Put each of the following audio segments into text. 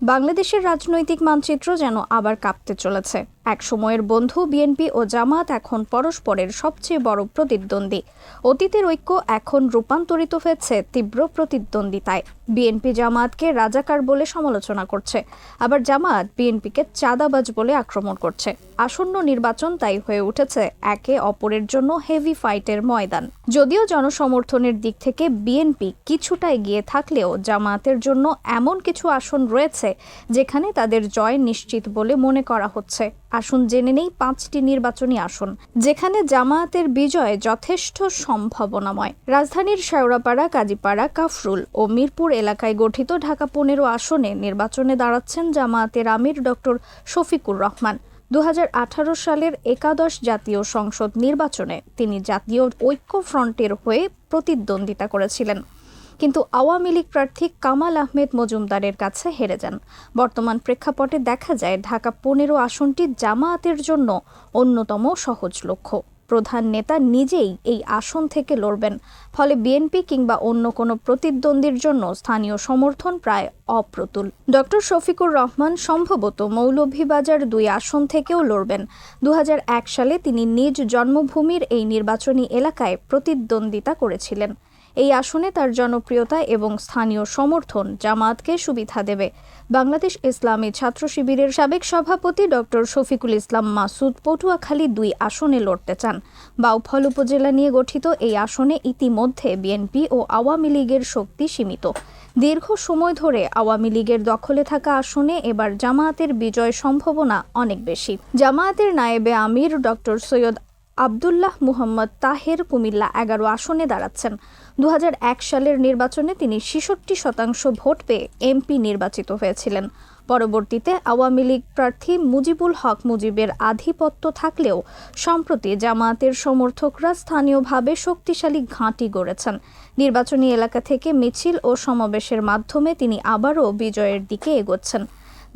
বাংলাদেশের রাজনৈতিক মানচিত্র যেন আবার কাঁপতে চলেছে। এক সময়ের বন্ধু, বিএনপি ও জামাত এখন পরস্পরের সবচেয়ে বড় প্রতিদ্বন্দ্বী। অতীতের ঐক্য এখন রূপান্তরিত হয়েছে তীব্র প্রতিদ্বন্দ্বিতায়। বিএনপি জামাতকে রাজাকার বলে সমালোচনা করছে। আবার জামাত বিএনপিকে চাঁদাবাজ বলে আক্রমণ করছে। আসন্ন নির্বাচন তাই হয়ে উঠেছে একে অপরের জন্য হেভি ফাইটের ময়দান। যদিও জনসমর্থনের দিক থেকে বিএনপি কিছুটা এগিয়ে থাকলেও জামায়াতের জন্য এমন কিছু আসন রয়েছে যেখানে তাদের জয় নিশ্চিত বলে মনে করা হচ্ছে। আসুন জেনে নেই, পাঁচটি নির্বাচনী আসন, যেখানে জামায়াতের বিজয় যথেষ্ট সম্ভাবনাময়। রাজধানীর শেওড়াপাড়া, কাজীপাড়া, কাফরুল ও মিরপুর এলাকায় গঠিত ঢাকা পনেরো আসনে নির্বাচনে দাঁড়াচ্ছেন জামায়াতের আমির ডক্টর শফিকুর রহমান। দু হাজার আঠারো সালের একাদশ জাতীয় সংসদ নির্বাচনে তিনি জাতীয় ঐক্য ফ্রন্টের হয়ে প্রতিদ্বন্দ্বিতা করেছিলেন। কিন্তু আওয়ামী লীগ প্রার্থী কামাল আহমেদ মজুমদারের কাছে হেরে যান। বর্তমান প্রেক্ষাপটে দেখা যায়, ঢাকা পনেরো আসনটি জামায়াতের জন্য অন্যতম সহজ লক্ষ্য। প্রধান নেতা নিজেই এই আসন থেকে লড়বেন। ফলে বিএনপি কিংবা অন্য কোনো প্রতিদ্বন্দ্বীর জন্য স্থানীয় সমর্থন প্রায় অপ্রতুল। ডক্টর শফিকুর রহমান সম্ভবত মৌলভীবাজার দুই আসন থেকেও লড়বেন। দু হাজার এক সালে তিনি নিজ জন্মভূমির এই নির্বাচনী এলাকায় প্রতিদ্বন্দ্বিতা করেছিলেন। এই আসনে তার জনপ্রিয়তা এবং স্থানীয় সমর্থন জামায়াতকে সুবিধা দেবে। বাংলাদেশ ইসলামী ছাত্র শিবিরের সাবেক সভাপতি ডক্টর শফিকুল ইসলাম মাসুদ পটুয়াখালী দুই আসনে লড়তে চান। বাউফল উপজেলা নিয়ে গঠিত এই আসনে ইতিমধ্যে বিএনপি ও আওয়ামী লীগের শক্তি সীমিত। দীর্ঘ সময় ধরে আওয়ামী লীগের দখলে থাকা আসনে এবার জামায়াতের বিজয় সম্ভাবনা অনেক বেশি। জামায়াতের নায়েবে আমির ডক্টর সৈয়দ আবদুল্লাহ মুহাম্মদ তাহের কুমিল্লা এগারো আসনে দাঁড়াচ্ছেন। দু হাজার এক সালের নির্বাচনে তিনি ছেষট্টি শতাংশ ভোট পেয়ে এমপি নির্বাচিত হয়েছিলেন। পরবর্তীতে আওয়ামী লীগ প্রার্থী মুজিবুল হক মুজিবের আধিপত্য থাকলেও সম্প্রতি জামায়াতের সমর্থকরা স্থানীয়ভাবে শক্তিশালী ঘাঁটি গড়েছেন। নির্বাচনী এলাকা থেকে মিছিল ও সমাবেশের মাধ্যমে তিনি আবারও বিজয়ের দিকে এগোচ্ছেন।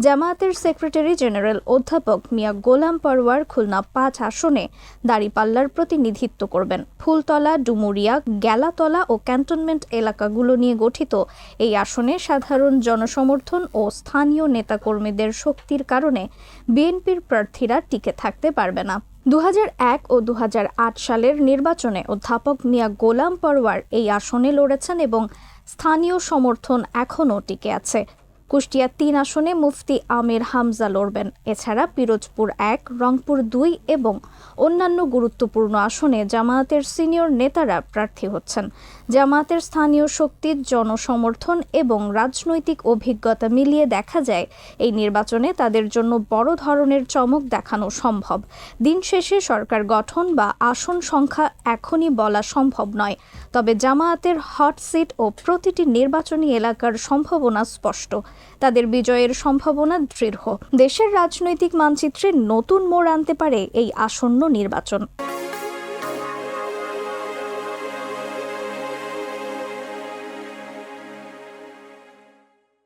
জামায়াতের সেক্রেটারি জেনারেল অধ্যাপক মিয়া গোলাম পরওয়ার খুলনা পাঁচ আসনে দাঁড়িপাল্লার প্রতিনিধিত্ব করবেন। ফুলতলা, ডুমুরিয়া, গ্যালাতলা ও ক্যান্টনমেন্ট এলাকাগুলো নিয়ে গঠিত এই আসনে সাধারণ জনসমর্থন ও স্থানীয় নেতাকর্মীদের শক্তির কারণে বিএনপির প্রার্থীরা টিকে থাকতে পারবে না। দু হাজার এক ও দু হাজার আট সালের নির্বাচনে অধ্যাপক মিয়া গোলাম পরওয়ার এই আসনে লড়েছেন এবং স্থানীয় সমর্থন এখনও টিকে আছে। কুষ্টিয়া তিন আসনে মুফতি আমির হামজা লড়বেন। এছাড়া পিরোজপুর এক, রংপুর দুই এবং অন্যান্য গুরুত্বপূর্ণ আসনে জামায়াতের সিনিয়র নেতারা প্রার্থী হচ্ছেন। জামায়াতের স্থানীয় শক্তির জনসমর্থন এবং রাজনৈতিক অভিজ্ঞতা মিলিয়ে দেখা যায়, এই নির্বাচনে তাদের জন্য বড় ধরনের চমক দেখানো সম্ভব। দিন শেষে সরকার গঠন বা আসন সংখ্যা এখনই বলা সম্ভব নয়, তবে জামায়াতের হট সিট ও প্রতিটি নির্বাচনী এলাকার সম্ভাবনা স্পষ্ট। তাদের বিজয়ের সম্ভাবনা দৃঢ়। দেশের রাজনৈতিক মানচিত্রে নতুন মোড় আনতে পারে এই আসন্ন নির্বাচন।